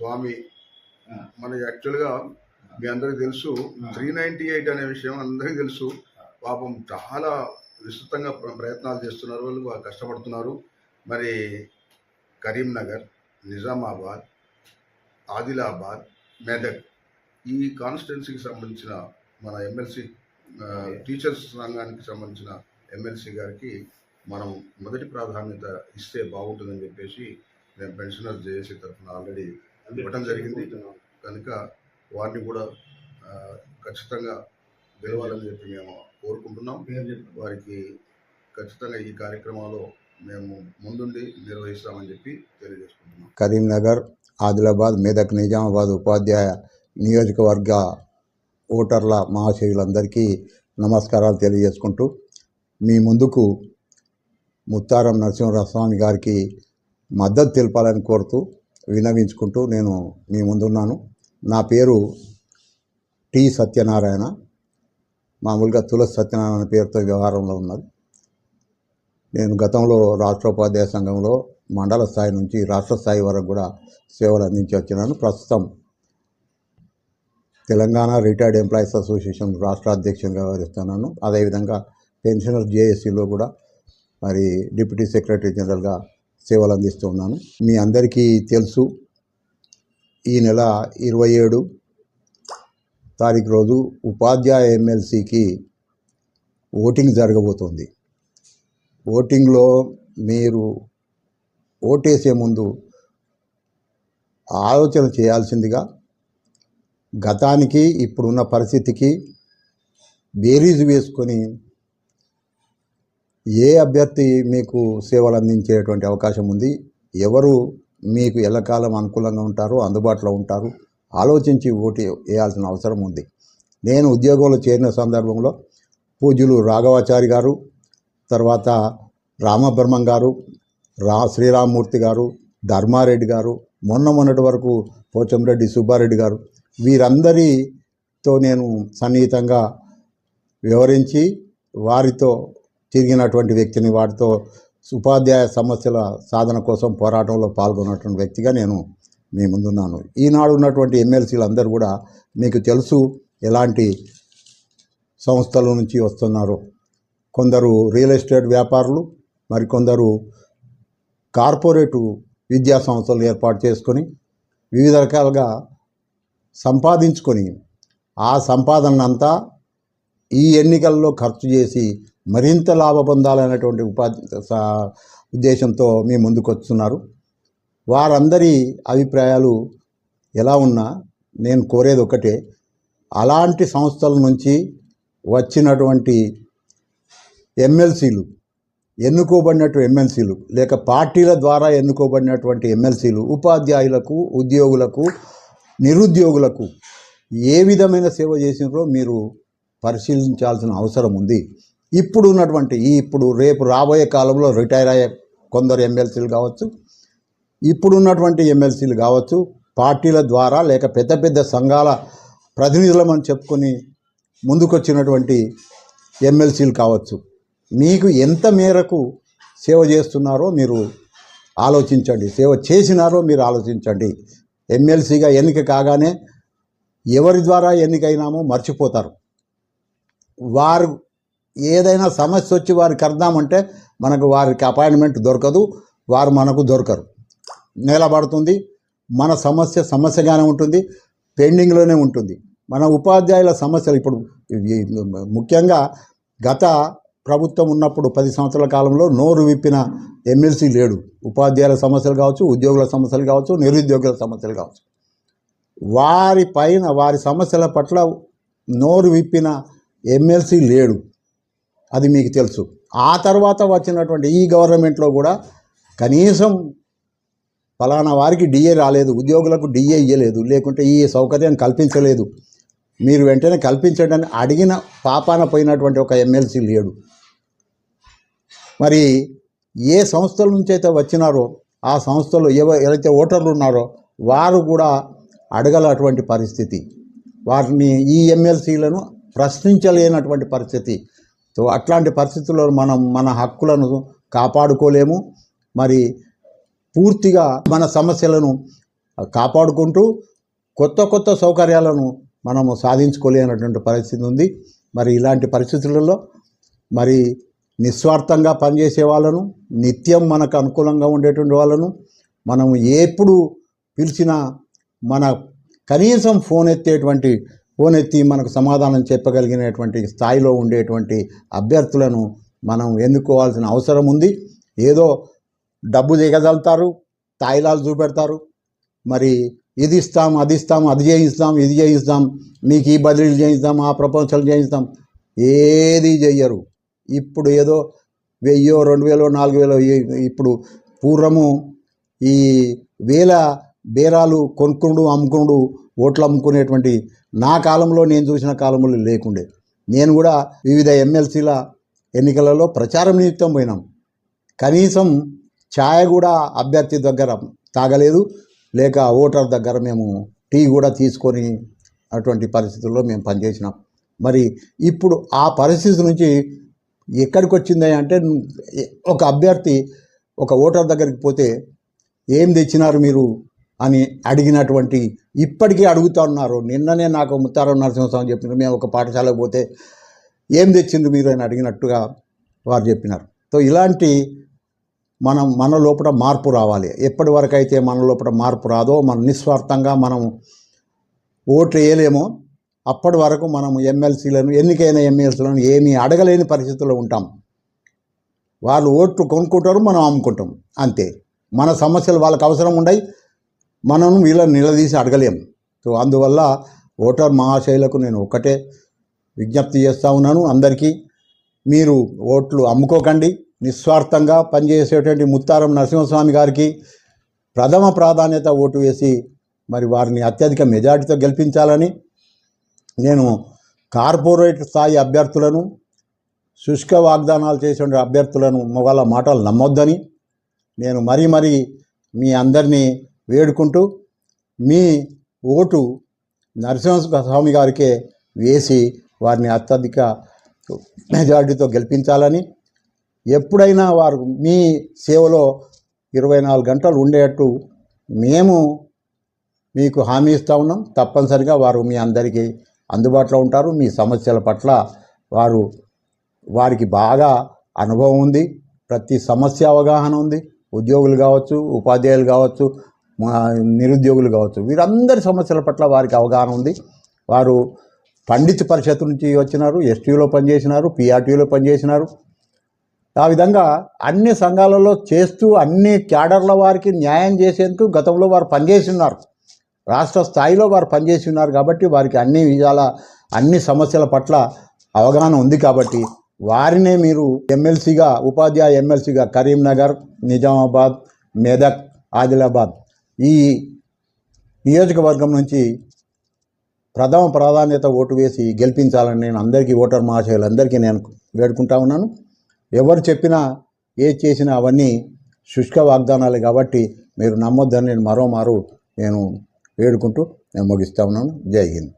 స్వామి మన యాక్చువల్గా మీ అందరికి తెలుసు త్రీ నైంటీ ఎయిట్ అనే విషయం అందరికీ తెలుసు. పాపం చాలా విస్తృతంగా ప్ర- ప్రయత్నాలు చేస్తున్నారు వాళ్ళు కష్టపడుతున్నారు. మరి కరీంనగర్ నిజామాబాద్ ఆదిలాబాద్ మెదక్ ఈ కాన్స్టిట్యున్సీకి సంబంధించిన మన ఎమ్మెల్సీ టీచర్స్ సంఘానికి సంబంధించిన ఎమ్మెల్సీ గారికి మనం మొదటి ప్రాధాన్యత ఇస్తే బాగుంటుందని చెప్పేసి నేను పెన్షనర్స్ జేఏసీ తరఫున ఆల్రెడీ ఇవ్వడం జరిగింది. కనుక వారిని కూడా ఖచ్చితంగా గెలవాలని చెప్పి మేము కోరుకుంటున్నాం. వారికి ఖచ్చితంగా ఈ కార్యక్రమంలో మేము ముందుండి నిర్వహిస్తామని చెప్పి తెలియజేసుకుంటున్నాం. కరీంనగర్ ఆదిలాబాద్ మెదక్ నిజామాబాద్ ఉపాధ్యాయ నియోజకవర్గ ఓటర్ల మహాశయులందరికీ నమస్కారాలు తెలియజేసుకుంటూ మీ ముందుకు ముత్తారం నరసింహస్వామి గారికి మద్దతు తెలపాలని కోరుతూ విన్నవించుకుంటూ నేను మీ ముందున్నాను. నా పేరు టి సత్యనారాయణ. మామూలుగా తులసి సత్యనారాయణ పేరుతో వ్యవహారంలో ఉన్నది. నేను గతంలో రాష్ట్రోపాధ్యాయ సంఘంలో మండల స్థాయి నుంచి రాష్ట్ర స్థాయి వరకు కూడా సేవలు అందించి వచ్చినాను. ప్రస్తుతం తెలంగాణ రిటైర్డ్ ఎంప్లాయీస్ అసోసియేషన్ రాష్ట్ర అధ్యక్షునిగా వ్యవహరిస్తున్నాను. అదేవిధంగా పెన్షనర్ జేఏసీలో కూడా మరి డిప్యూటీ సెక్రటరీ జనరల్గా సేవలు అందిస్తున్నాను మీ అందరికీ తెలుసు ఈ నెల ఇరవై ఏడు తారీఖు రోజు ఉపాధ్యాయ ఎమ్మెల్సీకి ఓటింగ్ జరగబోతోంది. ఓటింగ్లో మీరు ఓటేసే ముందు ఆలోచన చేయాల్సిందిగా గతానికి ఇప్పుడున్న పరిస్థితికి బేరీజు వేసుకొని ఏ అభ్యర్థి మీకు సేవలు అందించేటువంటి అవకాశం ఉంది? ఎవరు మీకు ఎల్లకాలం అనుకూలంగా ఉంటారో అందుబాటులో ఉంటారు? ఆలోచించి ఓటు వేయాల్సిన అవసరం ఉంది. నేను ఉద్యోగంలో చేరిన సందర్భంలో పూజ్యులు రాఘవాచారి గారు తర్వాత రామబ్రహ్మం గారు రా శ్రీరామ్మూర్తి గారు ధర్మారెడ్డి గారు మొన్న మొన్నటి వరకు పోచంరెడ్డి సుబ్బారెడ్డి గారు వీరందరితో నేను సన్నిహితంగా వివరించి వారితో తిరిగినటువంటి వ్యక్తిని వాటితో ఉపాధ్యాయ సమస్యల సాధన కోసం పోరాటంలో పాల్గొన్నటువంటి వ్యక్తిగా నేను మీ ముందున్నాను. ఈనాడు ఉన్నటువంటి ఎమ్మెల్సీలు అందరూ కూడా మీకు తెలుసు ఎలాంటి సంస్థల నుంచి వస్తున్నారు. కొందరు రియల్ ఎస్టేట్ వ్యాపారులు మరికొందరు కార్పొరేటు విద్యా సంస్థలు ఏర్పాటు చేసుకొని వివిధ రకాలుగా సంపాదించుకొని ఆ సంపాదనంతా ఈ ఎన్నికల్లో ఖర్చు చేసి మరింత లాభ పొందాలనేటువంటి ఉపాధి సా- ఉద్దేశంతో మీ ముందుకు వస్తున్నారు వారందరి అభిప్రాయాలు ఎలా ఉన్నా నేను కోరేది ఒకటే అలాంటి సంస్థల నుంచి వచ్చినటువంటి ఎమ్మెల్సీలు ఎన్నుకోబడినటువంటి ఎమ్మెల్సీలు లేక పార్టీల ద్వారా ఎన్నుకోబడినటువంటి ఎమ్మెల్సీలు ఉపాధ్యాయులకు ఉద్యోగులకు నిరుద్యోగులకు ఏ విధమైన సేవ చేసినారో మీరు పరిశీలించాల్సిన అవసరం ఉంది. ఇప్పుడు ఉన్నటువంటి ఈ ఇప్పుడు రేపు రాబోయే కాలంలో రిటైర్ అయ్యే కొందరు ఎమ్మెల్సీలు కావచ్చు ఇప్పుడు ఉన్నటువంటి ఎమ్మెల్సీలు కావచ్చు పార్టీల ద్వారా లేక పెద్ద పెద్ద సంఘాల ప్రతినిధులమని చెప్పుకొని ముందుకొచ్చినటువంటి ఎమ్మెల్సీలు కావచ్చు మీకు ఎంత మేరకు సేవ చేస్తున్నారో మీరు ఆలోచించండి. సేవ చేసినారో మీరు ఆలోచించండి. ఎమ్మెల్సీగా ఎన్నిక కాగానే ఎవరి ద్వారా ఎన్నికైనామో మర్చిపోతారు. వారు ఏదైనా సమస్య వచ్చి వారికి అర్థామంటే మనకు వారికి అపాయింట్మెంట్ దొరకదు వారు మనకు దొరకరు. నిలబడుతుంది మన సమస్య సమస్యగానే ఉంటుంది పెండింగ్లోనే ఉంటుంది. మన ఉపాధ్యాయుల సమస్యలు ఇప్పుడు ముఖ్యంగా గత ప్రభుత్వం ఉన్నప్పుడు పది సంవత్సరాల కాలంలో నోరు విప్పిన ఎమ్మెల్సీ లేడు. ఉపాధ్యాయుల సమస్యలు కావచ్చు ఉద్యోగుల సమస్యలు కావచ్చు నిరుద్యోగుల సమస్యలు కావచ్చు. వారి పైన వారి సమస్యల పట్ల నోరు విప్పిన ఎమ్మెల్సీ లేడు. అది మీకు తెలుసు. ఆ తర్వాత వచ్చినటువంటి ఈ గవర్నమెంట్లో కూడా కనీసం ఫలానా వారికి డిఏ రాలేదు ఉద్యోగులకు డిఏ ఇవ్వలేదు లేకుంటే ఈ సౌకర్యం కల్పించలేదు. మీరు వెంటనే కల్పించండి అని అడిగిన పాపాన పోయినటువంటి ఒక ఎమ్మెల్సీ లేడు. మరి ఏ సంస్థల నుంచి అయితే వచ్చినారో ఆ సంస్థలు ఎవ ఎవరైతే ఓటర్లు ఉన్నారో వారు కూడా అడగలటువంటి పరిస్థితి. వారిని ఈ ఎమ్మెల్సీలను ప్రశ్నించలేనటువంటి పరిస్థితి. సో అట్లాంటి పరిస్థితుల్లో మనం మన హక్కులను కాపాడుకోలేము. మరి పూర్తిగా మన సమస్యలను కాపాడుకుంటూ కొత్త కొత్త సౌకర్యాలను మనము సాధించుకోలేనటువంటి పరిస్థితి ఉంది. మరి ఇలాంటి పరిస్థితులలో మరి నిస్వార్థంగా పనిచేసే వాళ్ళను నిత్యం మనకు అనుకూలంగా ఉండేటువంటి వాళ్ళను మనం ఎప్పుడు పిలిచినా మన కనీసం ఫోన్ ఎత్తేటువంటి ఫోన్ మనకు సమాధానం చెప్పగలిగినటువంటి స్థాయిలో ఉండేటువంటి అభ్యర్థులను మనం ఎన్నుకోవాల్సిన అవసరం ఉంది. ఏదో డబ్బు దిగజలుతారు తాయిలాలు చూపెడతారు. మరి ఇది ఇస్తాం అది ఇస్తాం అది చేయిస్తాం ఇది చేయిస్తాం మీకు ఈ బదిలీలు చేయిస్తాం ఆ ప్రపంచాలు చేయిస్తాం. ఏది చెయ్యరు. ఇప్పుడు ఏదో వెయ్యో రెండు వేలో నాలుగు వేలో ఇప్పుడు పూర్వము ఈ వేల బేరాలు కొనుక్కుండు అమ్ముకుండు ఓట్లు అమ్ముకునేటువంటి నా కాలంలో నేను చూసిన కాలంలో లేకుండే. నేను కూడా వివిధ ఎమ్మెల్సీల ఎన్నికలలో ప్రచారం నిమిత్తం పోయినాం. కనీసం ఛాయ్ కూడా అభ్యర్థి దగ్గర తాగలేదు. లేక ఓటర్ దగ్గర మేము టీ కూడా తీసుకొని అటువంటి పరిస్థితుల్లో మేము పనిచేసినాం. మరి ఇప్పుడు ఆ పరిస్థితి నుంచి ఎక్కడికి వచ్చింది అంటే ఒక అభ్యర్థి ఒక ఓటర్ దగ్గరికి పోతే ఏం తెచ్చినారు మీరు? అని అడిగినటువంటి ఇప్పటికీ అడుగుతా ఉన్నారు. నిన్ననే నాకు ముత్తారం నరసింహస్వామి చెప్పినారు. మేము ఒక పాఠశాలకు పోతే ఏం తెచ్చిండ్రు మీరు అని అడిగినట్టుగా వారు చెప్పినారు. సో ఇలాంటి మనం మన లోపల మార్పు రావాలి. ఎప్పటి వరకు అయితే మన లోపల మార్పు రాదో మన నిస్వార్థంగా మనం ఓట్లు వేయలేమో అప్పటి వరకు మనం ఎమ్మెల్సీలను ఎన్నికైన ఎమ్మెల్సీలను ఏమీ అడగలేని పరిస్థితుల్లో ఉంటాం. వాళ్ళు ఓట్లు కొనుక్కుంటారు మనం అమ్ముకుంటాం. అంతే. మన సమస్యలు వాళ్ళకి అవసరం ఉండయి. మనం వీళ్ళని నిలదీసి అడగలేం. సో అందువల్ల ఓటర్ మహాశైలకు నేను ఒకటే విజ్ఞప్తి చేస్తూ ఉన్నాను. అందరికీ మీరు ఓట్లు అమ్ముకోకండి. నిస్వార్థంగా పనిచేసేటువంటి ముత్తారం నరసింహస్వామి గారికి ప్రథమ ప్రాధాన్యత ఓటు వేసి మరి వారిని అత్యధిక మెజార్టీతో గెలిపించాలని నేను కార్పొరేట్ స్థాయి అభ్యర్థులను శుష్క వాగ్దానాలు చేసే అభ్యర్థులను వాళ్ళ మాటలు నమ్మొద్దని నేను మరీ మరీ మీ అందరినీ వేడుకుంటూ మీ ఓటు నరసింహస్వామి గారికే వేసి వారిని అత్యధిక మెజార్టీతో గెలిపించాలని ఎప్పుడైనా వారు మీ సేవలో ఇరవై నాలుగు గంటలు ఉండేటట్టు మేము మీకు హామీ ఇస్తూ ఉన్నాం. తప్పనిసరిగా వారు మీ అందరికీ అందుబాటులో ఉంటారు. మీ సమస్యల పట్ల వారు వారికి బాగా అనుభవం ఉంది. ప్రతి సమస్య అవగాహన ఉంది. ఉద్యోగులు కావచ్చు ఉపాధ్యాయులు కావచ్చు నిరుద్యోగులు కావచ్చు వీరందరి సమస్యల పట్ల వారికి అవగాహన ఉంది. వారు పండిత్ పరిషత్ నుంచి వచ్చినారు ఎస్టీలో పనిచేసినారు పిఆర్టీలో పనిచేసినారు. ఆ విధంగా అన్ని సంఘాలలో చేస్తూ అన్ని క్యాడర్ల వారికి న్యాయం చేసేందుకు గతంలో వారు పనిచేసి ఉన్నారు. రాష్ట్ర స్థాయిలో వారు పనిచేసి ఉన్నారు కాబట్టి వారికి అన్ని విధాల అన్ని సమస్యల పట్ల అవగాహన ఉంది కాబట్టి వారినే మీరు ఎమ్మెల్సీగా ఉపాధ్యాయ ఎమ్మెల్సీగా కరీంనగర్ నిజామాబాద్ మెదక్ ఆదిలాబాద్ ఈ నియోజకవర్గం నుంచి ప్రథమ ప్రాధాన్యత ఓటు వేసి గెలిపించాలని నేను అందరికీ ఓటర్ మహాశయులందరికీ నేను వేడుకుంటా ఉన్నాను. ఎవరు చెప్పినా ఏది చేసినా అవన్నీ శుష్క వాగ్దానాలు కాబట్టి మీరు నమ్మొద్దని నేను మరోమారు నేను వేడుకుంటూ నేను ముగిస్తా ఉన్నాను. జై హింద్.